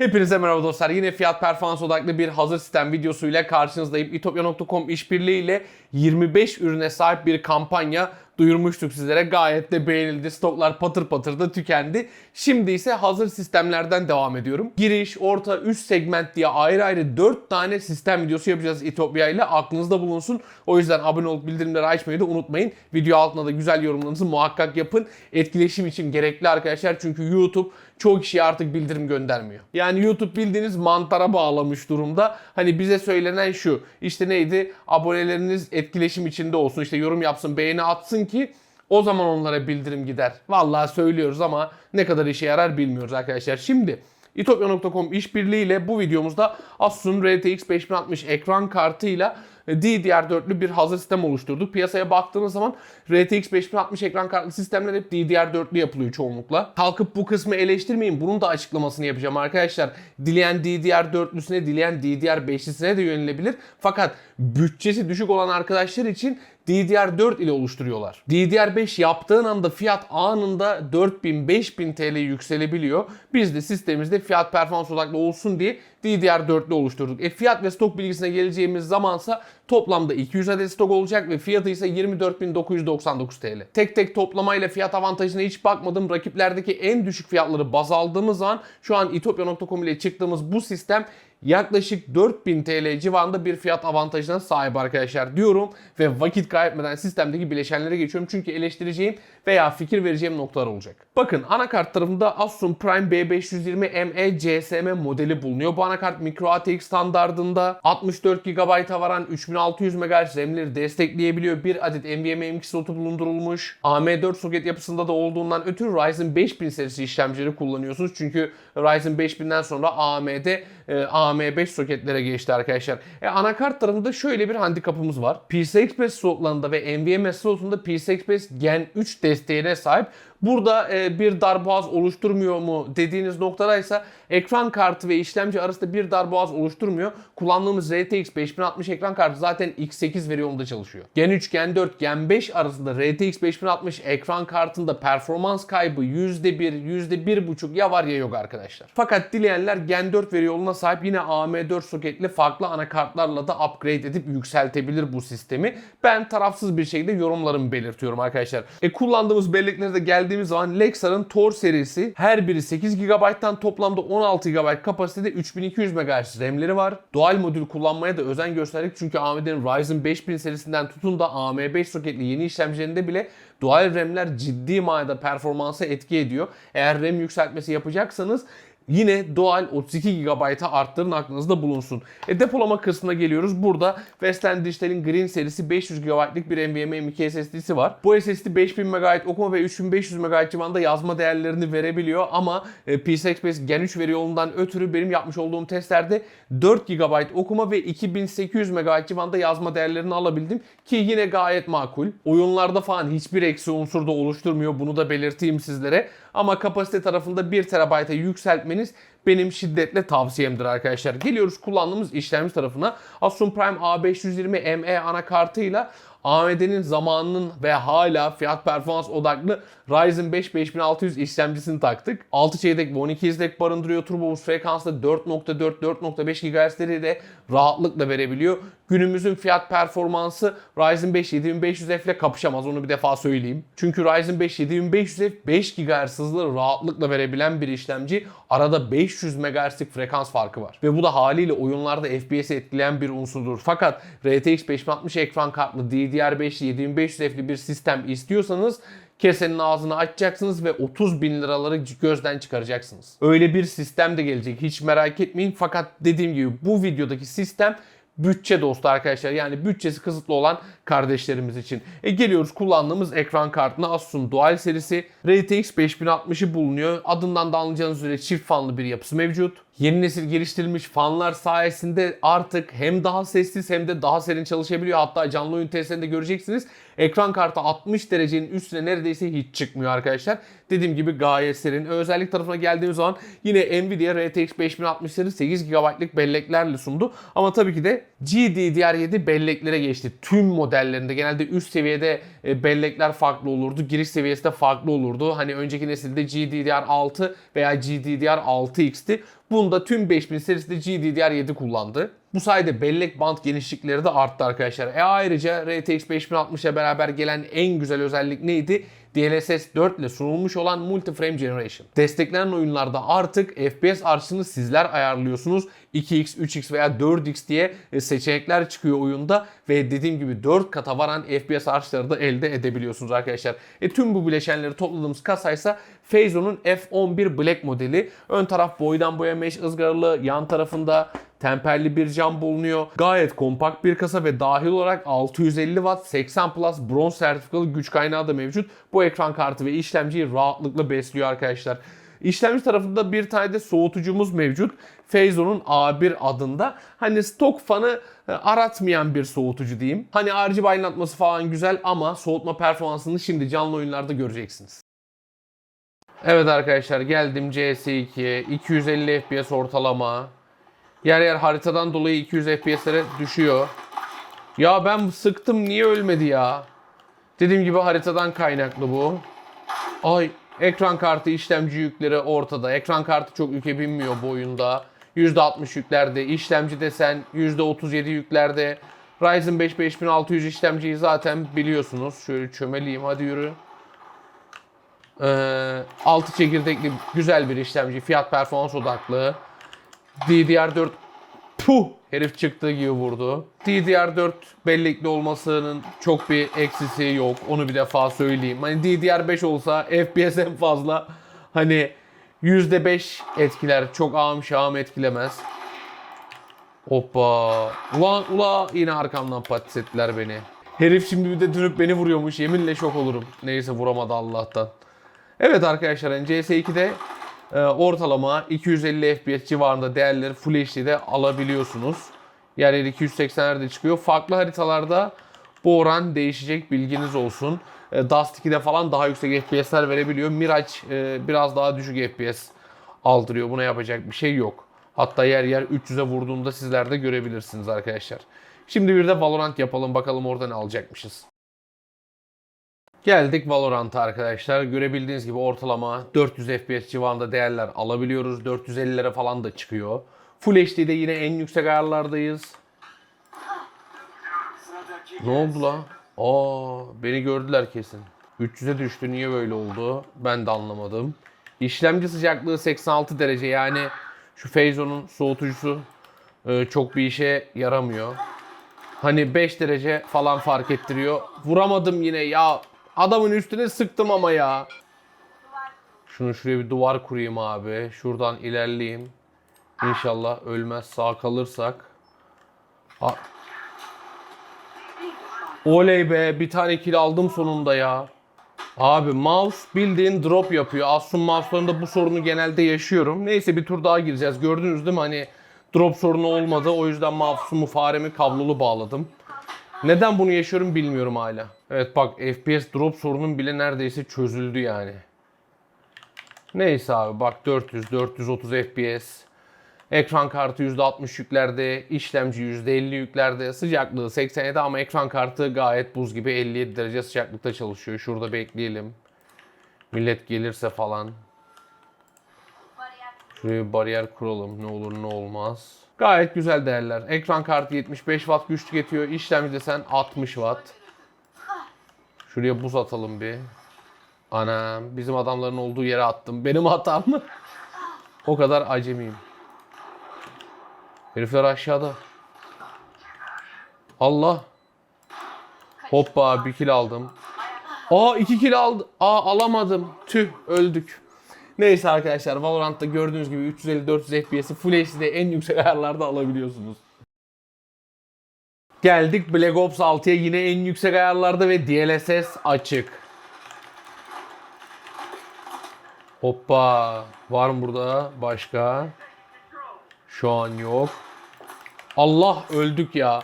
Hepinize merhaba dostlar. Yine fiyat performans odaklı bir hazır sistem videosuyla karşınızdayım. itopya.com işbirliğiyle 25 ürüne sahip bir kampanya duyurmuştuk sizlere. Gayet de beğenildi. Stoklar patır patır da tükendi. Şimdi ise hazır sistemlerden devam ediyorum. Giriş, orta, üst segment diye ayrı ayrı 4 tane sistem videosu yapacağız İtopya ile. Aklınızda bulunsun. O yüzden abone olup bildirimleri açmayı da unutmayın. Video altına da güzel yorumlarınızı muhakkak yapın. Etkileşim için gerekli arkadaşlar. Çünkü YouTube çoğu kişiye artık bildirim göndermiyor. Yani YouTube bildiğiniz mantara bağlamış durumda. Hani bize söylenen şu. işte neydi? Aboneleriniz etkileşim içinde olsun. işte yorum yapsın, beğeni atsın ki o zaman onlara bildirim gider. Vallahi söylüyoruz ama ne kadar işe yarar bilmiyoruz arkadaşlar. Şimdi itopya.com işbirliğiyle bu videomuzda Asus'un RTX 5060 ekran kartıyla DDR4'lü bir hazır sistem oluşturduk. Piyasaya baktığınız zaman RTX 5060 ekran kartlı sistemler hep DDR4'lü yapılıyor çoğunlukla. Kalkıp bu kısmı eleştirmeyin. Bunun da açıklamasını yapacağım arkadaşlar. Dileyen DDR4'lüsüne, dileyen DDR5'lisine de yönelebilir. Fakat bütçesi düşük olan arkadaşlar için DDR4 ile oluşturuyorlar. DDR5 yaptığın anda fiyat anında 4000-5000 TL yükselebiliyor. Biz de sistemimizde fiyat performans odaklı olsun diye DDR4'lü oluşturduk. E fiyat ve stok bilgisine geleceğimiz zamansa toplamda 200 adet stok olacak ve fiyatı ise 24.999 TL. Tek tek toplamayla fiyat avantajına hiç bakmadım. Rakiplerdeki en düşük fiyatları baz aldığımız zaman şu an itopya.com ile çıktığımız bu sistem yaklaşık 4000 TL civarında bir fiyat avantajına sahip arkadaşlar diyorum ve vakit kaybetmeden sistemdeki bileşenlere geçiyorum çünkü eleştireceğim veya fikir vereceğim noktalar olacak. Bakın anakart tarafında Asus'un Prime B520ME CSM modeli bulunuyor. Bu anakart micro ATX standardında 64 GB'a varan 3600 MHz RAM'leri destekleyebiliyor. Bir adet NVMe M2 slotu bulundurulmuş. AM4 soket yapısında da olduğundan ötürü Ryzen 5000 serisi işlemcileri kullanıyorsunuz. Çünkü Ryzen 5000'den sonra AMD e, AM5 soketlere geçti arkadaşlar. E, anakart tarafında şöyle bir handikapımız var. PCI Express slotlarında ve NVMe slotunda PCI Express Gen 3 desteğine sahip. Burada e, bir darboğaz oluşturmuyor mu dediğiniz noktadaysa ekran kartı ve işlemci arasında bir darboğaz oluşturmuyor. Kullandığımız RTX 5060 ekran kartı zaten X8 veriyonunda çalışıyor. Gen 3, Gen 4, Gen 5 arasında RTX 5060 ekran kartında performans kaybı %1, %1.5 ya var ya yok arkadaşlar. Fakat dileyenler Gen 4 veri yoluna sahip yine AM4 soketli farklı anakartlarla da upgrade edip yükseltebilir bu sistemi. Ben tarafsız bir şekilde yorumlarımı belirtiyorum arkadaşlar. E kullandığımız belleklere de geldiğimiz zaman Lexar'ın Tor serisi her biri 8 GB'tan toplamda 16 GB kapasitede 3200 MHz RAM'leri var. Dual modül kullanmaya da özen gösterdik çünkü AMD'nin Ryzen 5000 serisinden tutun da AM5 soketli yeni işlemcilerinde bile dual RAM'ler ciddi manada performansa etki ediyor. Eğer RAM yükseltmesi yapacaksanız yine dual 32 GB'a arttırın aklınızda bulunsun. E depolama kısmına geliyoruz. Burada Western Digital'in Green serisi 500 GB'lık bir NVMe M2 SSD'si var. Bu SSD 5000 MB okuma ve 3500 MB civarında yazma değerlerini verebiliyor ama e, PCI Express Gen 3 veri yolundan ötürü benim yapmış olduğum testlerde 4 GB okuma ve 2800 MB civarında yazma değerlerini alabildim ki yine gayet makul. Oyunlarda falan hiçbir eksi unsur da oluşturmuyor. Bunu da belirteyim sizlere. Ama kapasite tarafında 1 TB'a yükseltmeniz benim şiddetle tavsiyemdir arkadaşlar. Geliyoruz kullandığımız işlemci tarafına. Asus Prime A520ME anakartıyla AMD'nin zamanının ve hala fiyat performans odaklı Ryzen 5 5600 işlemcisini taktık. 6 çeyrek ve 12 izlek barındırıyor. Turbo boost frekansta 4.4-4.5 GHz'leri de rahatlıkla verebiliyor. Günümüzün fiyat performansı Ryzen 5 7500F ile kapışamaz onu bir defa söyleyeyim. Çünkü Ryzen 5 7500F 5 GHz hızlı rahatlıkla verebilen bir işlemci. Arada 500 MHz'lik frekans farkı var. Ve bu da haliyle oyunlarda FPS'i etkileyen bir unsurdur. Fakat RTX 5060 ekran kartlı DDR5 7500F'li bir sistem istiyorsanız kesenin ağzını açacaksınız ve 30 bin liraları gözden çıkaracaksınız. Öyle bir sistem de gelecek hiç merak etmeyin. Fakat dediğim gibi bu videodaki sistem bütçe dostu arkadaşlar. Yani bütçesi kısıtlı olan kardeşlerimiz için. E geliyoruz kullandığımız ekran kartına Asus'un Dual serisi RTX 5060'ı bulunuyor. Adından da anlayacağınız üzere çift fanlı bir yapısı mevcut. Yeni nesil geliştirilmiş fanlar sayesinde artık hem daha sessiz hem de daha serin çalışabiliyor. Hatta canlı oyun testlerinde göreceksiniz. Ekran kartı 60 derecenin üstüne neredeyse hiç çıkmıyor arkadaşlar. Dediğim gibi gayet serin. Özellik tarafına geldiğimiz zaman yine Nvidia RTX 5060'ları 8 GB'lık belleklerle sundu. Ama tabii ki de GDDR7 belleklere geçti. Tüm modellerinde genelde üst seviyede e, bellekler farklı olurdu. Giriş seviyesi de farklı olurdu. Hani önceki nesilde GDDR6 veya GDDR6X'ti. Bunda tüm 5000 serisinde GDDR7 kullandı. Bu sayede bellek band genişlikleri de arttı arkadaşlar. E ayrıca RTX 5060 ile beraber gelen en güzel özellik neydi? DLSS 4 ile sunulmuş olan Multi-Frame Generation. Desteklenen oyunlarda artık FPS artışını sizler ayarlıyorsunuz. 2x, 3x veya 4x diye e, seçenekler çıkıyor oyunda ve dediğim gibi 4 kata varan FPS artışları da elde edebiliyorsunuz arkadaşlar. E tüm bu bileşenleri topladığımız kasaysa Feizo'nun F11 Black modeli. Ön taraf boydan boya mesh ızgaralı, yan tarafında temperli bir cam bulunuyor. Gayet kompakt bir kasa ve dahil olarak 650 Watt 80 Plus bronz sertifikalı güç kaynağı da mevcut. Bu ekran kartı ve işlemciyi rahatlıkla besliyor arkadaşlar. İşlemci tarafında bir tane de soğutucumuz mevcut. Feizo'nun A1 adında. Hani stok fanı e, aratmayan bir soğutucu diyeyim. Hani RGB aydınlatması falan güzel ama soğutma performansını şimdi canlı oyunlarda göreceksiniz. Evet arkadaşlar geldim CS2'ye. 250 FPS ortalama. Yer yer haritadan dolayı 200 FPS'lere düşüyor. Ya ben sıktım niye ölmedi ya? Dediğim gibi haritadan kaynaklı bu. Ay ekran kartı işlemci yükleri ortada. Ekran kartı çok yüke binmiyor bu oyunda. %60 yüklerde. İşlemci desen %37 yüklerde. Ryzen 5 5600 işlemciyi zaten biliyorsunuz. Şöyle çömeleyim hadi yürü. Ee, 6 çekirdekli güzel bir işlemci. Fiyat performans odaklı. DDR4 puh herif çıktığı gibi vurdu. DDR4 bellekli olmasının çok bir eksisi yok. Onu bir defa söyleyeyim. Hani DDR5 olsa FPS en fazla hani %5 etkiler. Çok ağım şahım etkilemez. Hoppa. Ulan ula yine arkamdan patates ettiler beni. Herif şimdi bir de dönüp beni vuruyormuş. Yeminle şok olurum. Neyse vuramadı Allah'tan. Evet arkadaşlar yani CS2'de e, ortalama 250 FPS civarında değerleri Full HD'de alabiliyorsunuz. Yer yer 280'lerde çıkıyor. Farklı haritalarda bu oran değişecek bilginiz olsun. E, Dust 2'de falan daha yüksek FPS'ler verebiliyor. Miraç e, biraz daha düşük FPS aldırıyor. Buna yapacak bir şey yok. Hatta yer yer 300'e vurduğunda sizler de görebilirsiniz arkadaşlar. Şimdi bir de Valorant yapalım bakalım orada ne alacakmışız. Geldik Valorant'a arkadaşlar. Görebildiğiniz gibi ortalama 400 FPS civarında değerler alabiliyoruz. 450'lere falan da çıkıyor. Full HD'de yine en yüksek ayarlardayız. Ne oldu la? Aa, beni gördüler kesin. 300'e düştü. Niye böyle oldu? Ben de anlamadım. İşlemci sıcaklığı 86 derece. Yani şu Feizo'nun soğutucusu e, çok bir işe yaramıyor. Hani 5 derece falan fark ettiriyor. Vuramadım yine ya. Adamın üstüne sıktım ama ya. Şunu şuraya bir duvar kurayım abi. Şuradan ilerleyeyim. İnşallah ölmez sağ kalırsak. Ha. Oley be bir tane kill aldım sonunda ya. Abi mouse bildiğin drop yapıyor. Asus mouse'larında bu sorunu genelde yaşıyorum. Neyse bir tur daha gireceğiz. Gördünüz değil mi hani drop sorunu olmadı. O yüzden mouse'umu faremi kablolu bağladım. Neden bunu yaşıyorum bilmiyorum hala. Evet bak FPS drop sorunun bile neredeyse çözüldü yani. Neyse abi bak 400 430 FPS. Ekran kartı %60 yüklerde, işlemci %50 yüklerde, sıcaklığı 87 ama ekran kartı gayet buz gibi 57 derece sıcaklıkta çalışıyor. Şurada bekleyelim. Millet gelirse falan. Şuraya bir bariyer kuralım ne olur ne olmaz. Gayet güzel değerler. Ekran kartı 75 Watt güç tüketiyor. İşlemci desen 60 Watt. Şuraya buz atalım bir. Anam bizim adamların olduğu yere attım. Benim hatam mı? o kadar acemiyim. Herifler aşağıda. Allah. Hoppa bir kill aldım. Aa iki kill aldım. Aa alamadım. Tüh öldük. Neyse arkadaşlar Valorant'ta gördüğünüz gibi 350-400 FPS'i Full HD'de en yüksek ayarlarda alabiliyorsunuz. Geldik Black Ops 6'ya yine en yüksek ayarlarda ve DLSS açık. Hoppa. Var mı burada başka? Şu an yok. Allah öldük ya.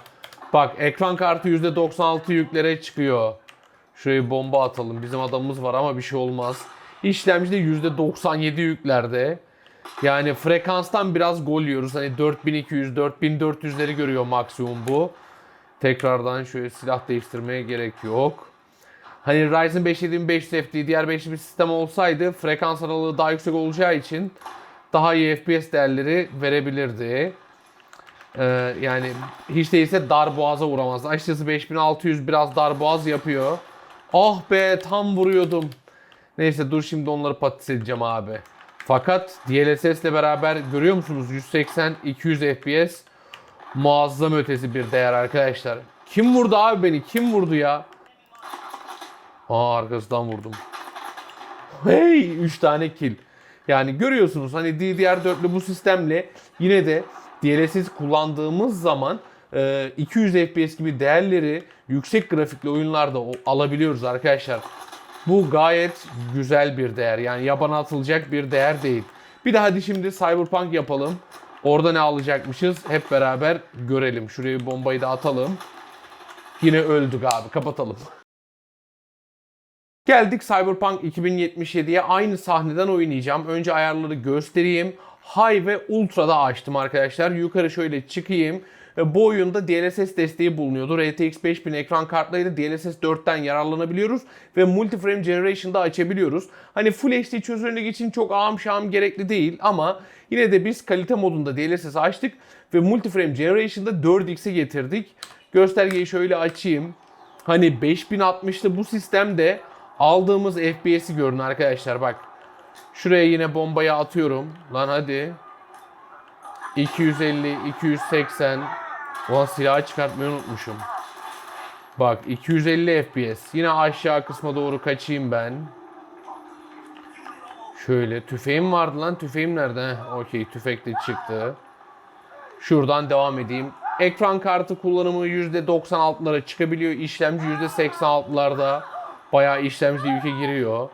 Bak ekran kartı %96 yüklere çıkıyor. Şuraya bomba atalım. Bizim adamımız var ama bir şey olmaz. İşlemci de %97 yüklerde. Yani frekanstan biraz gol yiyoruz. Hani 4200, 4400'leri görüyor maksimum bu. Tekrardan şöyle silah değiştirmeye gerek yok. Hani Ryzen 5 7500F DDR5'li bir sistem olsaydı frekans aralığı daha yüksek olacağı için daha iyi FPS değerleri verebilirdi. Ee, yani hiç değilse dar boğaza vuramazdı. Açıkçası 5600 biraz dar boğaz yapıyor. Ah be tam vuruyordum. Neyse dur şimdi onları patates edeceğim abi. Fakat DLSS ile beraber görüyor musunuz? 180-200 FPS muazzam ötesi bir değer arkadaşlar. Kim vurdu abi beni? Kim vurdu ya? Aa arkasından vurdum. Hey 3 tane kill. Yani görüyorsunuz hani DDR4'lü bu sistemle yine de DLSS kullandığımız zaman e, 200 FPS gibi değerleri yüksek grafikli oyunlarda alabiliyoruz arkadaşlar. Bu gayet güzel bir değer. Yani yabana atılacak bir değer değil. Bir de hadi şimdi Cyberpunk yapalım. Orada ne alacakmışız hep beraber görelim. Şuraya bir bombayı da atalım. Yine öldük abi kapatalım. Geldik Cyberpunk 2077'ye aynı sahneden oynayacağım. Önce ayarları göstereyim. High ve Ultra'da açtım arkadaşlar. Yukarı şöyle çıkayım. Bu oyunda DLSS desteği bulunuyordu. RTX 5000 ekran kartlarıyla DLSS 4'ten yararlanabiliyoruz ve Multiframe Generation'da açabiliyoruz. Hani Full HD çözünürlük için çok ağam şahım gerekli değil ama yine de biz kalite modunda DLSS açtık ve Multiframe Generation'da 4x'e getirdik. Göstergeyi şöyle açayım. Hani 5060'lı bu sistemde aldığımız FPS'i görün arkadaşlar bak. Şuraya yine bombayı atıyorum. Lan hadi. 250, 280. Ulan silahı çıkartmayı unutmuşum. Bak 250 FPS. Yine aşağı kısma doğru kaçayım ben. Şöyle tüfeğim vardı lan. Tüfeğim nerede? Okey tüfek de çıktı. Şuradan devam edeyim. Ekran kartı kullanımı %96'lara çıkabiliyor. İşlemci %86'larda. Bayağı işlemci yükü giriyor.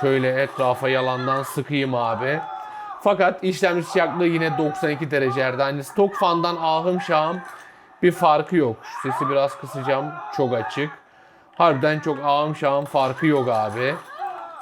Şöyle etrafa yalandan sıkayım abi. Fakat işlemci sıcaklığı yine 92 derecelerde. Hani stok fandan ahım şahım bir farkı yok. Şu sesi biraz kısacağım. Çok açık. Harbiden çok ahım şahım farkı yok abi.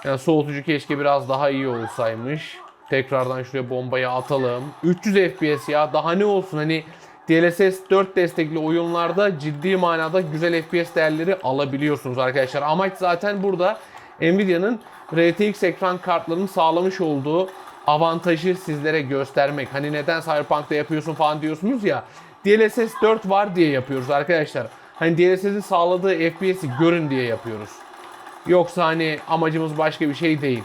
Yani soğutucu keşke biraz daha iyi olsaymış. Tekrardan şuraya bombayı atalım. 300 FPS ya daha ne olsun hani DLSS 4 destekli oyunlarda ciddi manada güzel FPS değerleri alabiliyorsunuz arkadaşlar. Amaç zaten burada Nvidia'nın RTX ekran kartlarının sağlamış olduğu avantajı sizlere göstermek. Hani neden Cyberpunk'ta yapıyorsun falan diyorsunuz ya. DLSS 4 var diye yapıyoruz arkadaşlar. Hani DLSS'in sağladığı FPS'i görün diye yapıyoruz. Yoksa hani amacımız başka bir şey değil.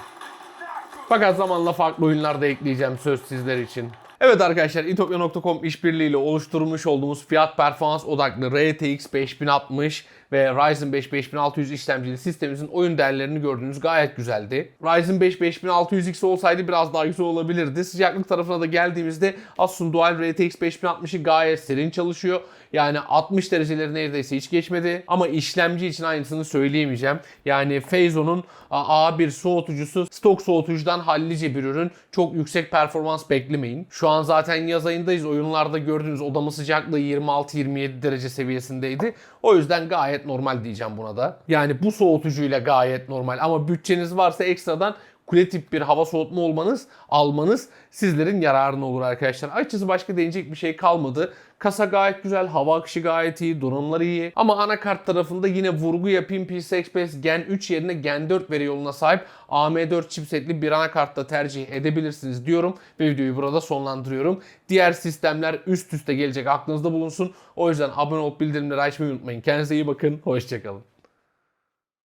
Fakat zamanla farklı oyunlar da ekleyeceğim söz sizler için. Evet arkadaşlar itopya.com işbirliğiyle oluşturmuş olduğumuz fiyat performans odaklı RTX 5060 ve Ryzen 5 5600 işlemcili sistemimizin oyun değerlerini gördüğünüz gayet güzeldi. Ryzen 5 5600X olsaydı biraz daha güzel olabilirdi. Sıcaklık tarafına da geldiğimizde Asus'un Dual RTX 5060'ı gayet serin çalışıyor. Yani 60 dereceleri neredeyse hiç geçmedi. Ama işlemci için aynısını söyleyemeyeceğim. Yani Phazon'un A1 soğutucusu stok soğutucudan hallice bir ürün. Çok yüksek performans beklemeyin. Şu an zaten yaz ayındayız. Oyunlarda gördüğünüz odamı sıcaklığı 26-27 derece seviyesindeydi. O yüzden gayet normal diyeceğim buna da. Yani bu soğutucuyla gayet normal. Ama bütçeniz varsa ekstradan kule tip bir hava soğutma olmanız, almanız sizlerin yararına olur arkadaşlar. Açıkçası başka değinecek bir şey kalmadı. Kasa gayet güzel, hava akışı gayet iyi, donanımları iyi. Ama anakart tarafında yine vurgu yapayım PCI Express Gen 3 yerine Gen 4 veri yoluna sahip AM4 chipsetli bir anakartta tercih edebilirsiniz diyorum ve videoyu burada sonlandırıyorum. Diğer sistemler üst üste gelecek aklınızda bulunsun. O yüzden abone olup bildirimleri açmayı unutmayın. Kendinize iyi bakın, hoşçakalın.